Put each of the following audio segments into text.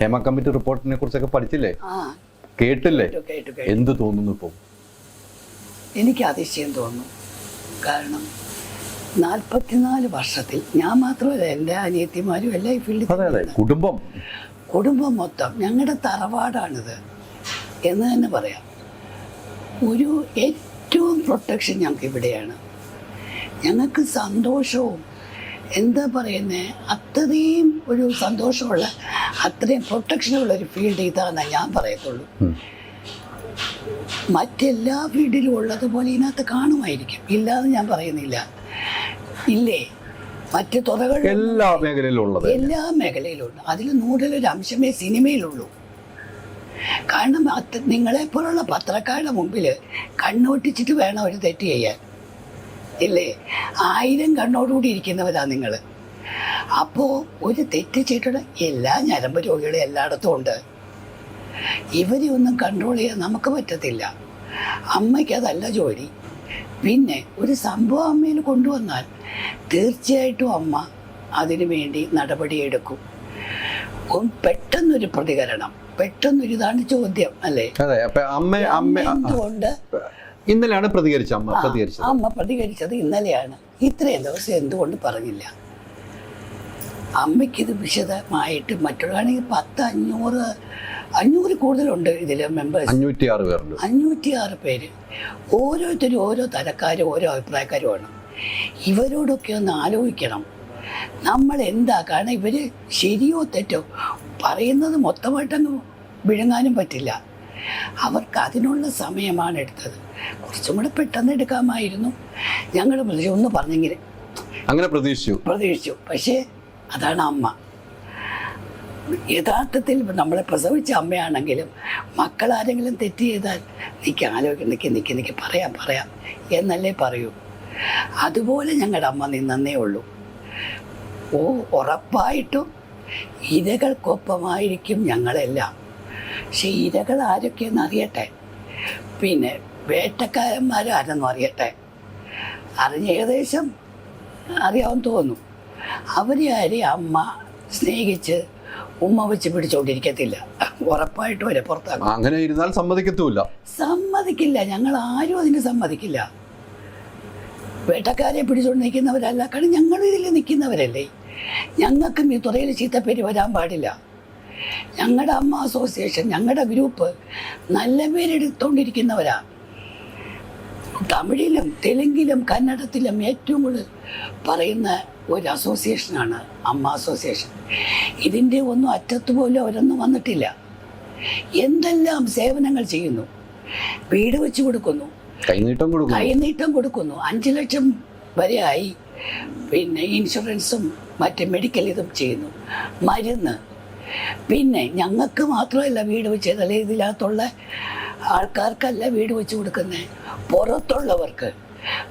Hema committee റിപ്പോർട്ടിനെ കുറിച്ചൊക്കെ പഠിച്ചില്ലേ? കേട്ടില്ലേ? കേട്ടു കേട്ടു കേട്ടു. എന്ത് തോന്നുന്നു ഇപ്പോൾ എനിക്ക് അതിശയം തോന്നുന്നു. കാരണം നാൽപ്പത്തിനാല് വർഷത്തിൽ ഞാൻ മാത്രമല്ല എന്റെ അനിയത്തിമാരും എല്ലാം ഈ ഫീൽഡിൽ. കുടുംബം. കുടുംബം മൊത്തം. ഞങ്ങളുടെ തറവാടാണിത്. എന്ന് തന്നെ പറയാം. ഒരു ഏറ്റവും പ്രൊട്ടക്ഷൻ ഞങ്ങൾക്ക് ഇവിടെയാണ് ഞങ്ങൾക്ക് സന്തോഷവും എന്താ പറയുന്നത് അത്രയും ഒരു സന്തോഷമുള്ള അത്രയും പ്രൊട്ടക്ഷനുള്ള ഒരു ഫീൽഡ് ഇതാണെന്ന് ഞാൻ പറയത്തുള്ളൂ. മറ്റെല്ലാ ഫീൽഡിലും ഉള്ളതുപോലെ ഇതിനകത്ത് കാണുമായിരിക്കും. ഇല്ലാന്ന് ഞാൻ പറയുന്നില്ല. ഇല്ലേ? മറ്റ് തുറകൾ എല്ലാ മേഖലയിലുള്ളത് എല്ലാ മേഖലയിലുണ്ട് അതിൽ നൂറിലൊരു അംശമേ സിനിമയിലുള്ളൂ. കാരണം അത് നിങ്ങളെപ്പോലുള്ള പത്രക്കാരുടെ മുമ്പിൽ കണ്ണോട്ടിച്ചിട്ട് വേണം ഒരു തെറ്റ് ചെയ്യാൻ. ഇല്ലേ ആയിരം കണ്ണോടുകൂടി ഇരിക്കുന്നവരാ നിങ്ങൾ അപ്പോൾ ഒരു തെറ്റ് ചെയ്തിട്ട് എല്ലാ ഞരമ്പ് രോഗികളും എല്ലായിടത്തും ഉണ്ട് ഇവരെ ഒന്നും കൺട്രോൾ ചെയ്യാൻ നമുക്ക് പറ്റത്തില്ല. അമ്മയ്ക്ക് അതല്ല ജോലി. പിന്നെ ഒരു സംഭവം അമ്മയിൽ കൊണ്ടുവന്നാൽ തീർച്ചയായിട്ടും അമ്മ അതിനു വേണ്ടി നടപടിയെടുക്കും പെട്ടെന്നൊരു പ്രതികരണം. പെട്ടെന്നൊരു ഇതാണ് ചോദ്യം അല്ലേ? അമ്മ അമ്മ എന്തുകൊണ്ട് ഇന്നലെയാണ് പ്രതികരിച്ച അമ്മ പ്രതികരിച്ചത്. അമ്മ പ്രതികരിച്ചത് ഇന്നലെയാണ്. ഇത്രയും ദിവസം എന്തുകൊണ്ട് പറഞ്ഞില്ല? അമ്മയ്ക്കിത് വിശദമായിട്ട് മറ്റുള്ളതാണെങ്കിൽ പത്ത് അഞ്ഞൂറ് അഞ്ഞൂറ് കൂടുതലുണ്ട് ഇതിൽ മെമ്പേഴ്സ് അഞ്ഞൂറ്റി ആറ് പേരുണ്ട്. അഞ്ഞൂറ്റി ആറ് പേര്. ഓരോരുത്തരും ഓരോ തരക്കാരും ഓരോ അഭിപ്രായക്കാരുമാണ് ഇവരോടൊക്കെ ഒന്ന് ആലോചിക്കണം. നമ്മൾ എന്താ കാരണം ഇവർ ശരിയോ തെറ്റോ പറയുന്നത് മൊത്തമായിട്ടങ്ങ് വിഴുങ്ങാനും പറ്റില്ല. അവർക്ക് അതിനുള്ള സമയമാണ് എടുത്തത്. കുറച്ചും കൂടെ പെട്ടെന്ന് എടുക്കാമായിരുന്നു. ഞങ്ങൾ ഒന്ന് പറഞ്ഞെങ്കിൽ അങ്ങനെ പ്രതീക്ഷിച്ചു. പ്രതീക്ഷിച്ചു. പക്ഷേ അതാണ് അമ്മ. യഥാർത്ഥത്തിൽ നമ്മളെ പ്രസവിച്ച അമ്മയാണെങ്കിലും മക്കൾ ആരെങ്കിലും തെറ്റ് ചെയ്താൽ നിൽക്ക് ആലോചിക്കും നിൽക്കി നിൽക്കി നിൽക്കി പറയാം പറയാം എന്നല്ലേ പറയൂ. അതുപോലെ ഞങ്ങളുടെ അമ്മ നിന്നേ ഉള്ളൂ. ഓ ഉറപ്പായിട്ടും ഇരകൾക്കൊപ്പമായിരിക്കും ഞങ്ങളെല്ലാം. പക്ഷെ ഇരകൾ ആരൊക്കെയെന്ന് അറിയട്ടെ? പിന്നെ വേട്ടക്കാരന്മാരാരെന്നും അറിയട്ടെ? അറിഞ്ഞ ഏകദേശം അറിയാമെന്ന് തോന്നുന്നു അവരെ ആരെ അമ്മ സ്നേഹിച്ച് ഉമ്മ വെച്ച് പിടിച്ചോണ്ടിരിക്കത്തില്ല. ഉറപ്പായിട്ട് വരെ പുറത്താക്കും. അങ്ങനെ ഇരുന്നാൽ സമ്മതിക്കത്തുമില്ല. സമ്മതിക്കില്ല. ഞങ്ങൾ ആരും അതിന് സമ്മതിക്കില്ല. വേട്ടക്കാരെ പിടിച്ചുകൊണ്ട് നിൽക്കുന്നവരല്ല. കാരണം ഞങ്ങളും ഇതിൽ നിൽക്കുന്നവരല്ലേ? ഞങ്ങൾക്കും ഈ തുറയിൽ ചീത്തപ്പേര് വരാൻ പാടില്ല. ഞങ്ങളുടെ അമ്മ അസോസിയേഷൻ ഞങ്ങളുടെ ഗ്രൂപ്പ് നല്ല പേരെടുത്തോണ്ടിരിക്കുന്നവരാ തമിഴിലും തെലുങ്കിലും കന്നഡത്തിലും ഏറ്റവും കൂടുതൽ പറയുന്ന ഒരു അസോസിയേഷനാണ് അമ്മ അസോസിയേഷൻ ഇതിന്റെ ഒന്നും അറ്റത്ത് പോലും അവരൊന്നും വന്നിട്ടില്ല. എന്തെല്ലാം സേവനങ്ങൾ ചെയ്യുന്നു? വീട് വെച്ച് കൊടുക്കുന്നു. കൈനീട്ടം കൊടുക്കുന്നു. കൈനീട്ടം കൊടുക്കുന്നു. അഞ്ച് ലക്ഷം വരെയായി. പിന്നെ ഇൻഷുറൻസും മറ്റ് മെഡിക്കൽ ഇതും ചെയ്യുന്നു. മരുന്ന് പിന്നെ ഞങ്ങൾക്ക് മാത്രമല്ല വീട് വെച്ച് അല്ലെ? ഇതിനകത്തുള്ള ആൾക്കാർക്കല്ല വീട് വെച്ച് കൊടുക്കുന്നത് പുറത്തുള്ളവർക്ക്.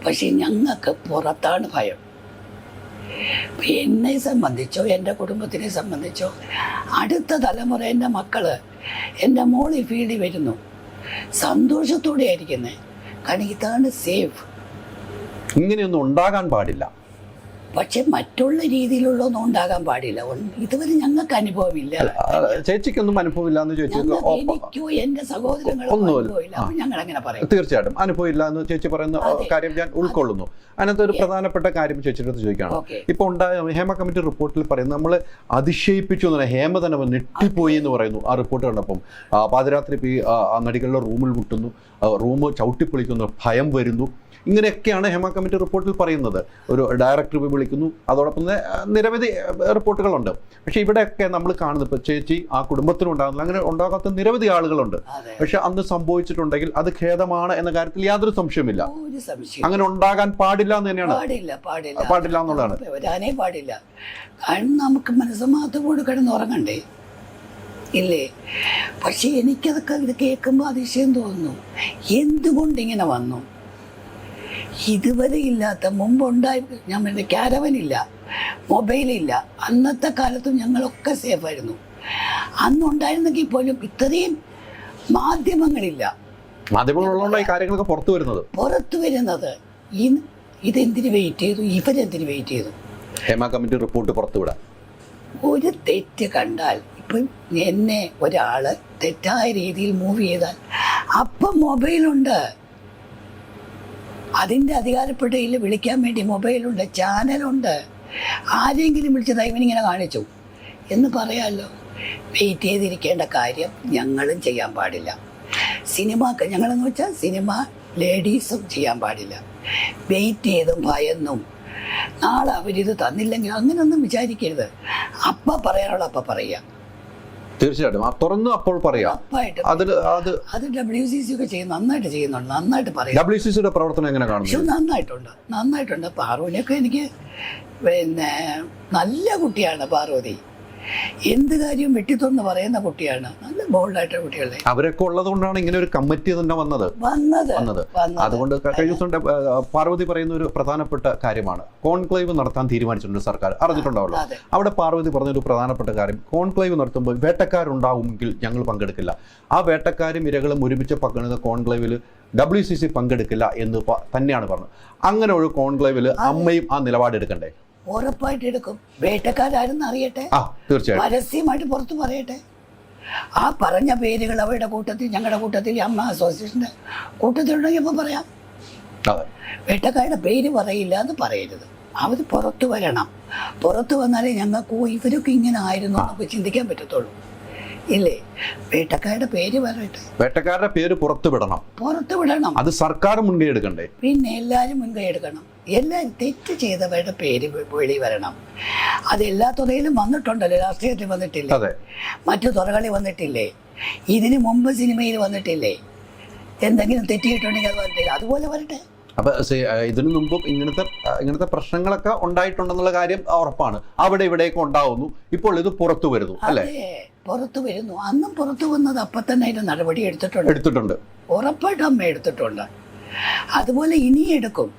പക്ഷെ ഞങ്ങൾക്ക് പുറത്താണ് ഭയം. എന്നെ സംബന്ധിച്ചോ എന്റെ കുടുംബത്തിനെ സംബന്ധിച്ചോ അടുത്ത തലമുറ എന്റെ മക്കൾ എന്റെ മോളി ഫീൽഡിൽ വരുന്നു. സന്തോഷത്തോടെ ആയിരിക്കുന്നത് കാരണം ഇതാണ് സേഫ്. ഇങ്ങനെയൊന്നും ഉണ്ടാകാൻ പാടില്ല. പക്ഷെ മറ്റുള്ള രീതിയിലുള്ളതൊന്നും ഉണ്ടാകാൻ പാടില്ല. ഇതുവരെ ഞങ്ങൾക്ക് അനുഭവമില്ല. ചേച്ചിക്കൊന്നും അനുഭവമില്ല എന്ന് ചോദിച്ചു എന്റെ ഓ, എനിക്കോ എന്റെ സഹോദരങ്ങളോ ഒന്നുമില്ല. അനുഭവമില്ല. അപ്പൊ ഞങ്ങൾ അങ്ങനെ പറയും. തീർച്ചയായിട്ടും. അനുഭവമില്ല എന്ന് ചേച്ചി പറയുന്ന കാര്യം ഞാൻ ഉൾക്കൊള്ളുന്നു. അതിനകത്ത് ഒരു പ്രധാനപ്പെട്ട കാര്യം ചേച്ചിയുടെ അടുത്ത് ചോദിക്കുകയാണ്. ഇപ്പൊ ഉണ്ടായ ഹേമ കമ്മിറ്റി റിപ്പോർട്ടിൽ പറയുന്നത് നമ്മൾ അതിശയിപ്പിച്ചു എന്ന് ഹേമ തന്നെ നെട്ടിപ്പോയി എന്ന് പറയുന്നു ആ റിപ്പോർട്ട് കണ്ടപ്പം. പാതിരാത്രി നടികളുടെ റൂമിൽ മുട്ടുന്നു. റൂം ചവിട്ടിപ്പൊളിക്കുന്നു. ഭയം വരുന്നു. ഇങ്ങനെയൊക്കെയാണ് ഹെമ കമ്മിറ്റി റിപ്പോർട്ടിൽ പറയുന്നത്. ഒരു ഡയറക്ടർ പോയി വിളിക്കുന്നു. അതോടൊപ്പം തന്നെ നിരവധി റിപ്പോർട്ടുകളുണ്ട്. പക്ഷെ ഇവിടെയൊക്കെ നമ്മൾ കാണുന്നത് ഇപ്പൊ ചേച്ചി ആ കുടുംബത്തിനും ഉണ്ടാകുന്നില്ല. അങ്ങനെ ഉണ്ടാകാത്ത നിരവധി ആളുകളുണ്ട്. പക്ഷെ അന്ന് സംഭവിച്ചിട്ടുണ്ടെങ്കിൽ അത് ഖേദമാണ് എന്ന കാര്യത്തിൽ യാതൊരു സംശയമില്ല അങ്ങനെ ഉണ്ടാകാൻ പാടില്ല എന്ന് തന്നെയാണ്. പാടില്ല എന്നുള്ളതാണ്. വരാനേ പാടില്ല. കാരണം നമുക്ക് മനസ്സമാത്തോട് കിടന്നുറങ്ങണ്ടേ ഇല്ലേ? പക്ഷെ എനിക്കതൊക്കെ ഇത് കേൾക്കുമ്പോൾ അതിശയം തോന്നുന്നു. എന്തുകൊണ്ട് ഇങ്ങനെ വന്നു? ഇതുവരെ ഇല്ലാത്ത മുമ്പുണ്ടായി പറഞ്ഞ ക്യാരവനില്ല മൊബൈലില്ല അന്നത്തെ കാലത്തും ഞങ്ങളൊക്കെ സേഫായിരുന്നു അന്നുണ്ടായിരുന്നെങ്കിൽ പോലും ഇത്രയും മാധ്യമങ്ങളില്ല. മാധ്യമങ്ങളുള്ള ഈ കാര്യങ്ങളൊക്കെ പുറത്തു വരുന്നത്. പുറത്തു വരുന്നത്. ഇതെന്തിനു വെയിറ്റ് ചെയ്തു? ഇവരെന്തിനു വെയിറ്റ് ചെയ്തു? ഹേമ കമ്മിറ്റി റിപ്പോർട്ട് പുറത്തുവിടാൻ ഒരു തെറ്റ് കണ്ടാൽ ഇപ്പൊ ഇപ്പം എന്നെ ഒരാൾ തെറ്റായ രീതിയിൽ മൂവ് ചെയ്താൽ അപ്പം മൊബൈലുണ്ട് അതിന്റെ അധികാരപ്പെട്ടയിൽ വിളിക്കാൻ വേണ്ടി മൊബൈലുണ്ട് ചാനലുണ്ട്. ആരെങ്കിലും വിളിച്ച് ദൈവനിങ്ങനെ കാണിച്ചു. എന്ന് പറയാമല്ലോ വെയിറ്റ് ചെയ്തിരിക്കേണ്ട കാര്യം ഞങ്ങളും ചെയ്യാൻ പാടില്ല. സിനിമ ഞങ്ങളെന്ന് വെച്ചാൽ സിനിമ ലേഡീസും ചെയ്യാൻ പാടില്ല. വെയിറ്റ് ചെയ്തും ഭയന്നും. നാളെ അവരിത് തന്നില്ലെങ്കിൽ അങ്ങനെയൊന്നും വിചാരിക്കരുത്. അപ്പം പറയാനുള്ള അപ്പം പറയുക. തീർച്ചയായിട്ടും. തുറന്ന് അപ്പോൾ പറയാം. അതിൽ അത് അത് ഡബ്ല്യു സി സി ഒക്കെ ചെയ്യും. നന്നായിട്ട് ചെയ്യുന്നുണ്ട്. നന്നായിട്ട് പറയും. ഡബ്ല്യു സി സിയുടെ പ്രവർത്തനം എങ്ങനെ കാണുന്നു? നന്നായിട്ടുണ്ട്. നന്നായിട്ടുണ്ട്. പാർവതിയൊക്കെ എനിക്ക് പിന്നെ നല്ല കുട്ടിയാണ് പാർവതി. എന്ത് കാര്യവും വെട്ടിത്തുറന്ന് പറയുന്ന കുട്ടിയാണ്. നല്ല ബോൾഡായിട്ട് കുട്ടികളെ അവരൊക്കെ ഉള്ളതുകൊണ്ടാണ് ഇങ്ങനെ ഒരു കമ്മിറ്റി തന്നെ വന്നത്. വന്നത്. വന്നത്. അതുകൊണ്ട് കഴിഞ്ഞ ദിവസം പാർവതി പറയുന്ന ഒരു പ്രധാനപ്പെട്ട കാര്യമാണ്. കോൺക്ലേവ് നടത്താൻ തീരുമാനിച്ചിട്ടുണ്ട് സർക്കാർ. അറിഞ്ഞിട്ടുണ്ടാവല്ലോ അവിടെ പാർവതി പറഞ്ഞ ഒരു പ്രധാനപ്പെട്ട കാര്യം. കോൺക്ലേവ് നടത്തുമ്പോൾ വേട്ടക്കാരുണ്ടാവുമെങ്കിൽ ഞങ്ങൾ പങ്കെടുക്കില്ല. ആ വേട്ടക്കാരും ഇരകളും ഒരുമിച്ച് പങ്കെടുക്കുന്ന കോൺക്ലേവിൽ ഡബ്ല്യു സി സി പങ്കെടുക്കില്ല എന്ന് തന്നെയാണ് പറഞ്ഞത്. അങ്ങനെ ഒരു കോൺക്ലേവിൽ അമ്മയും ആ നിലപാടെടുക്കണ്ടേ? ഉറപ്പായിട്ട് എടുക്കും വേട്ടക്കാരാരെന്ന് അറിയട്ടെ? പരസ്യമായിട്ട് പുറത്ത് പറയട്ടെ? ആ പറഞ്ഞ പേരുകൾ അവരുടെ കൂട്ടത്തിൽ ഞങ്ങളുടെ കൂട്ടത്തിൽ അമ്മ അസോസിയേഷന്റെ കൂട്ടത്തിലുണ്ടെങ്കിൽ അപ്പോൾ പറയാം. വേട്ടക്കാരുടെ പേര് പറയില്ല എന്ന് പറയരുത്. അവർ പുറത്തു വരണം. പുറത്തു വന്നാലേ ഞങ്ങൾക്ക് ഇവരൊക്കെ ഇങ്ങനെ ആയിരുന്നു നമുക്ക് ചിന്തിക്കാൻ പറ്റത്തുള്ളൂ. ഇല്ലേ? വേട്ടക്കാരുടെ പേര് പറയട്ടെ. വേട്ടക്കാരുടെ പേര് പുറത്തു വിടണം. പുറത്തു വിടണം. അത് സർക്കാർ മുൻകൈ എടുക്കണ്ടേ? പിന്നെ എല്ലാവരും മുൻകൈ എടുക്കണം. എല്ലാം തെറ്റ് ചെയ്തവരുടെ പേര് വെളി വരണം. അത് എല്ലാ തുറയിലും വന്നിട്ടുണ്ടല്ലോ രാഷ്ട്രീയത്തിൽ വന്നിട്ടില്ലേ? മറ്റു തുറകളിൽ വന്നിട്ടില്ലേ? ഇതിന് മുമ്പ് സിനിമയിൽ വന്നിട്ടില്ലേ? എന്തെങ്കിലും തെറ്റിയിട്ടുണ്ടെങ്കിൽ അത് വരട്ടെ. അതുപോലെ വരട്ടെ. അപ്പൊ ഇതിനു മുമ്പും ഇങ്ങനത്തെ ഇങ്ങനത്തെ പ്രശ്നങ്ങളൊക്കെ ഉണ്ടായിട്ടുണ്ടെന്നുള്ള കാര്യം ഉറപ്പാണ്. അവിടെ ഇവിടെയൊക്കെ ഉണ്ടാവുന്നു. ഇപ്പോൾ ഇത് പുറത്തു വരുന്നു അല്ലെ? പുറത്തു വരുന്നു. അന്നും പുറത്തു വന്നത് അപ്പം തന്നെ അതിന് നടപടി എടുത്തിട്ടുണ്ട്. എടുത്തിട്ടുണ്ട്. ഉറപ്പായിട്ട് അമ്മ എടുത്തിട്ടുണ്ട്. അതുപോലെ ഇനി എടുക്കും.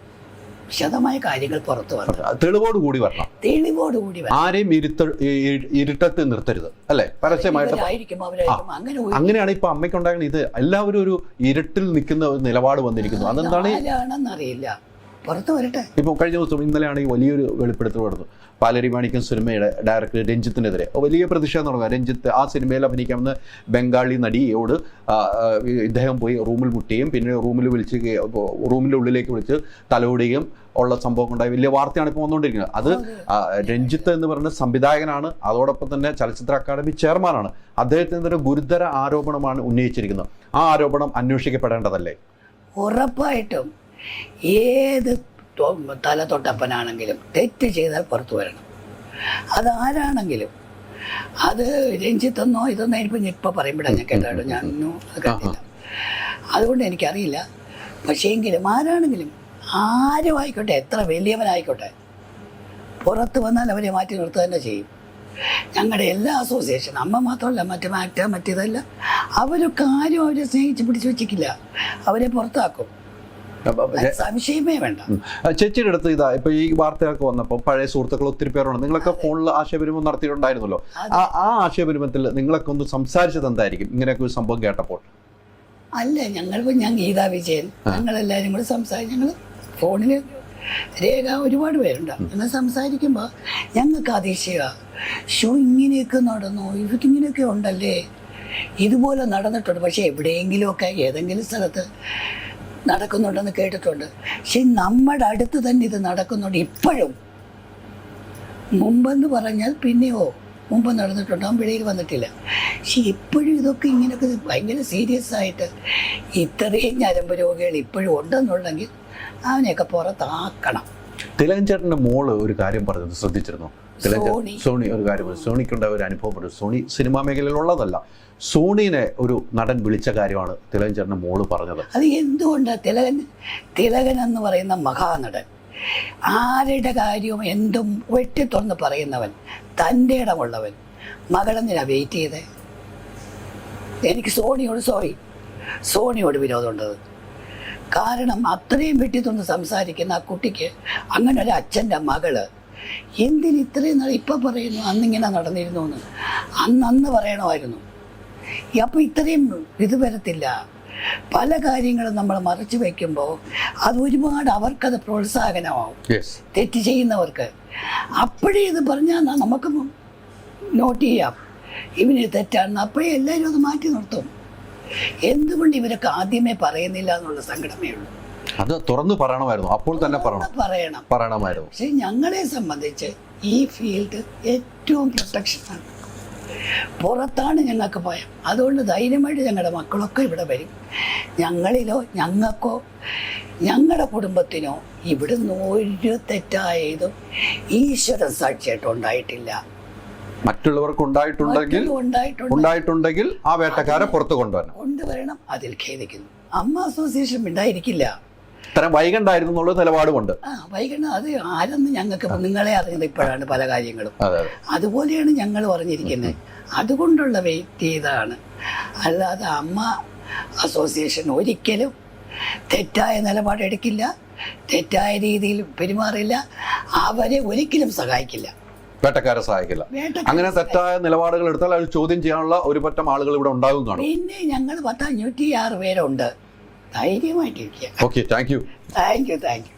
വിശദമായ കാര്യങ്ങൾ പുറത്തു വന്നു. തെളിവോട് കൂടി വരണം. തെളിവോടുകൂടി വരണം. ആരെയും ഇരുത്ത ഇരുട്ടത്ത് നിർത്തരുത്. അല്ലെ? പരസ്യമായിട്ട് അങ്ങനെയാണ് ഇപ്പൊ അമ്മയ്ക്ക് ഉണ്ടാകുന്ന ഇത് എല്ലാവരും ഒരു ഇരുട്ടിൽ നിൽക്കുന്ന ഒരു നിലപാട് വന്നിരിക്കുന്നു. അതെന്താണ്? അറിയില്ല ആരാണെന്നറിയില്ല പുറത്തു വരട്ടെ. ഇപ്പോൾ കഴിഞ്ഞ ദിവസം ഇന്നലെയാണ് ഈ വലിയൊരു വെളിപ്പെടുത്തൽ നടന്നു പാലരി മാണിക്കം സിനിമയുടെ ഡയറക്ടർ രഞ്ജിത്തിനെതിരെ. വലിയ പ്രതിഷേധം നടക്കുക രഞ്ജിത്ത് ആ സിനിമയിൽ അഭിനയിക്കാമെന്ന് ബംഗാളി നടിയോട് ഇദ്ദേഹം പോയി റൂമിൽ മുട്ടുകയും പിന്നെ റൂമിൽ വിളിച്ച് റൂമിന്റെ റൂമിന്റെ ഉള്ളിലേക്ക് വിളിച്ച് തലോടുകയും ഉള്ള സംഭവം ഉണ്ടായി. വലിയ വാർത്തയാണ് ഇപ്പോൾ വന്നുകൊണ്ടിരിക്കുന്നത്. അത് രഞ്ജിത്ത് എന്ന് പറയുന്ന സംവിധായകനാണ്. അതോടൊപ്പം തന്നെ ചലച്ചിത്ര അക്കാദമി ചെയർമാനാണ്. അദ്ദേഹത്തിനെതിരെ ഗുരുതര ആരോപണമാണ് ഉന്നയിച്ചിരിക്കുന്നത്. ആ ആരോപണം അന്വേഷിക്കപ്പെടേണ്ടതല്ലേ? ഉറപ്പായിട്ടും ഏത് തല തൊട്ടപ്പനാണെങ്കിലും തെറ്റ് ചെയ്താൽ പുറത്തു വരണം. അതാരാണെങ്കിലും അത് രഞ്ജിത്തെന്നോ ഇതെന്നോ ഇപ്പം ഇപ്പം പറയുമ്പോഴാണ് ഞാൻ കേട്ടോ അത് കേട്ടില്ല. അതുകൊണ്ട് എനിക്കറിയില്ല. പക്ഷേങ്കിലും ആരാണെങ്കിലും ആരും ആയിക്കോട്ടെ എത്ര വലിയവനായിക്കോട്ടെ പുറത്ത് വന്നാൽ അവരെ മാറ്റി നിർത്തുക തന്നെ ചെയ്യും. ഞങ്ങളുടെ എല്ലാ അസോസിയേഷൻ അമ്മ മാത്രമല്ല മറ്റു മാക്ട മറ്റേതല്ല അവരൊക്കെ ആരും അവരെ സ്നേഹിച്ച് പിടിച്ചു വെച്ചിട്ടില്ല. അവരെ പുറത്താക്കും. സംശയമേ വേണ്ട. ചേച്ചിയുടെ അടുത്ത് ഇതാ ഇപ്പൊ ഈ വാർത്തകളൊക്കെ വന്നപ്പോൾ പഴയ സുഹൃത്തുക്കൾ ഒത്തിരി പേരുണ്ട്. നിങ്ങളൊക്കെ ഫോണിൽ ആശയവിനിമയം നടത്തിയിട്ടുണ്ടായിരുന്നല്ലോ. ആ ആ ആശയവിനിമയത്തിൽ നിങ്ങളൊക്കെ ഒന്ന് സംസാരിച്ചത് എന്തായിരിക്കും? ഇങ്ങനെയൊക്കെ ഒരു സംഭവം കേട്ടപ്പോൾ. അല്ല ഞങ്ങൾ ഞാൻ ഗീതാ വിജയൻ. ഞങ്ങളെല്ലാവരും കൂടെ സംസാരിച്ച് ഞങ്ങൾ ഫോണിൽ രേഖ ഒരുപാട് പേരുണ്ട്. ഞങ്ങൾ സംസാരിക്കുമ്പോൾ ഞങ്ങൾക്ക് അതിശയ ഷോ ഇങ്ങനെയൊക്കെ നടന്നു? ഇവർക്ക് ഇങ്ങനെയൊക്കെ ഉണ്ടല്ലേ? ഇതുപോലെ നടന്നിട്ടുണ്ട്. പക്ഷേ എവിടെയെങ്കിലുമൊക്കെ ഏതെങ്കിലും സ്ഥലത്ത് നടക്കുന്നുണ്ടെന്ന് കേട്ടിട്ടുണ്ട്. പക്ഷെ നമ്മുടെ അടുത്ത് തന്നെ ഇത് നടക്കുന്നുണ്ട് ഇപ്പോഴും. മുമ്പെന്ന് പറഞ്ഞാൽ പിന്നെയോ മുമ്പ് നടന്നിട്ടുണ്ട്? അവൻ വെളിയിൽ വന്നിട്ടില്ല. പക്ഷെ ഇപ്പോഴും ഇതൊക്കെ ഇങ്ങനെയൊക്കെ ഭയങ്കര സീരിയസ് ആയിട്ട് ഇത്രയും ഞരമ്പ് രോഗികൾ ഇപ്പോഴും ഉണ്ടെന്നുണ്ടെങ്കിൽ അവനെയൊക്കെ പുറത്താക്കണം. തിലകൻ ചേട്ടന്റെ മോൾ ഒരു കാര്യം പറഞ്ഞത് ശ്രദ്ധിച്ചിരുന്നു? സോണി. സോണി ഒരു കാര്യം സോണിക്കുണ്ട സോണിക്കുണ്ടായ ഒരു അനുഭവമുണ്ട്. സോണി സിനിമാ മേഖലയിൽ ഉള്ളതല്ല സോണിനെ ഒരു നടൻ വിളിച്ച കാര്യമാണ് തിലകൻ ചേട്ടന്റെ മോൾ പറഞ്ഞത്. അത് എന്തുകൊണ്ടാണ് തിലകൻ തിലകൻ എന്ന് പറയുന്ന മഹാനടൻ. ആരുടെ കാര്യവും എന്തും വെട്ടിത്തുറന്ന് പറയുന്നവൻ തന്റെ ഇടമുള്ളവൻ. മകളെന്തിനാ വെയിറ്റ് ചെയ്തേ? എനിക്ക് സോണിയോട് സോറി സോണിയോട് വിരോധമുണ്ടത് കാരണം അത്രയും വെട്ടിത്തുറന്ന് സംസാരിക്കുന്ന ആ കുട്ടിക്ക് അങ്ങനെ ഒരു അച്ഛന്റെ മകൾ എന്തിന് ഇത്രയും നാൾ ഇപ്പം പറയുന്നു? അന്നിങ്ങനെ നടന്നിരുന്നു എന്ന്. അന്ന് അന്ന് പറയണമായിരുന്നു. അപ്പോൾ ഇത്രയും ഇത് വരത്തില്ല. പല കാര്യങ്ങളും നമ്മൾ മറച്ചു വയ്ക്കുമ്പോൾ അത് ഒരുപാട് അവർക്കത് പ്രോത്സാഹനമാവും. തെറ്റ് ചെയ്യുന്നവർക്ക്. അപ്പോഴേ ഇത് പറഞ്ഞാൽ നമുക്ക് നോട്ട് ചെയ്യാം. ഇവന് തെറ്റാണെന്ന് അപ്പോഴേ എല്ലാവരും അത് മാറ്റി നിർത്തും. എന്തുകൊണ്ട് ഇവരൊക്കെ ആദ്യമേ പറയുന്നില്ല എന്നുള്ള സങ്കടമേ ഉള്ളൂ. അത് തുറന്നു പറയണമായിരുന്നു. അപ്പോൾ തന്നെ പറയണം. പറയണം. പറയണമായിരുന്നു. പക്ഷെ ഞങ്ങളെ സംബന്ധിച്ച് ഈ ഫീൽഡ് ഏറ്റവും പ്രൊട്ടക്ഷൻ ആണ് പുറത്താണ് ഞങ്ങൾക്ക് ഭയം. അതുകൊണ്ട് ധൈര്യമായിട്ട് ഞങ്ങളുടെ മക്കളൊക്കെ ഇവിടെ വരും. ഞങ്ങളിലോ ഞങ്ങൾക്കോ ഞങ്ങളുടെ കുടുംബത്തിനോ ഇവിടുന്ന് ഒരു തെറ്റായതും ഈശ്വര സാക്ഷിയായിട്ട് ഉണ്ടായിട്ടില്ല. മറ്റുള്ളവർക്ക് ഉണ്ടായിട്ടുണ്ടെങ്കിൽ ഉണ്ടായിട്ടുണ്ടെങ്കിൽ ആ വേട്ടക്കാരെ പുറത്തു കൊണ്ടുവരണം. കൊണ്ടുവരണം. അതിൽ ഖേദിക്കുന്നു. അമ്മ അസോസിയേഷൻ ഉണ്ടായിരിക്കില്ല. ഇത്തരം വൈകണ്ടായിരുന്നു എന്നുള്ള നിലപാടുമുണ്ട്. വൈകണ്ട വൈകണം അത് ആരെന്ന് ഞങ്ങൾക്ക് നിങ്ങളെ അറിയുന്നത് ഇപ്പോഴാണ് പല കാര്യങ്ങളും. അതെ അതെ. അതുപോലെയാണ് ഞങ്ങൾ പറഞ്ഞിരിക്കുന്നത്. അതുകൊണ്ടുള്ള വെയിറ്റ് ഇതാണ്. അല്ലാതെ അമ്മ അസോസിയേഷൻ ഒരിക്കലും തെറ്റായ നിലപാടെടുക്കില്ല തെറ്റായ രീതിയിൽ പെരുമാറില്ല അവരെ ഒരിക്കലും സഹായിക്കില്ല. വേട്ടക്കാരെ സഹായിക്കില്ല. അങ്ങനെ തെറ്റായ നിലപാടുകൾ എടുത്താൽ അത് ചോദ്യം ചെയ്യാനുള്ള ഒരു പറ്റം ആളുകൾ ഇവിടെ ഉണ്ടാകും പിന്നെ ഞങ്ങൾ പത്തഞ്ഞൂറ്റി ആറ് പേരുണ്ട്. ധൈര്യമായിട്ടിരിക്കുക okay thank you thank you thank you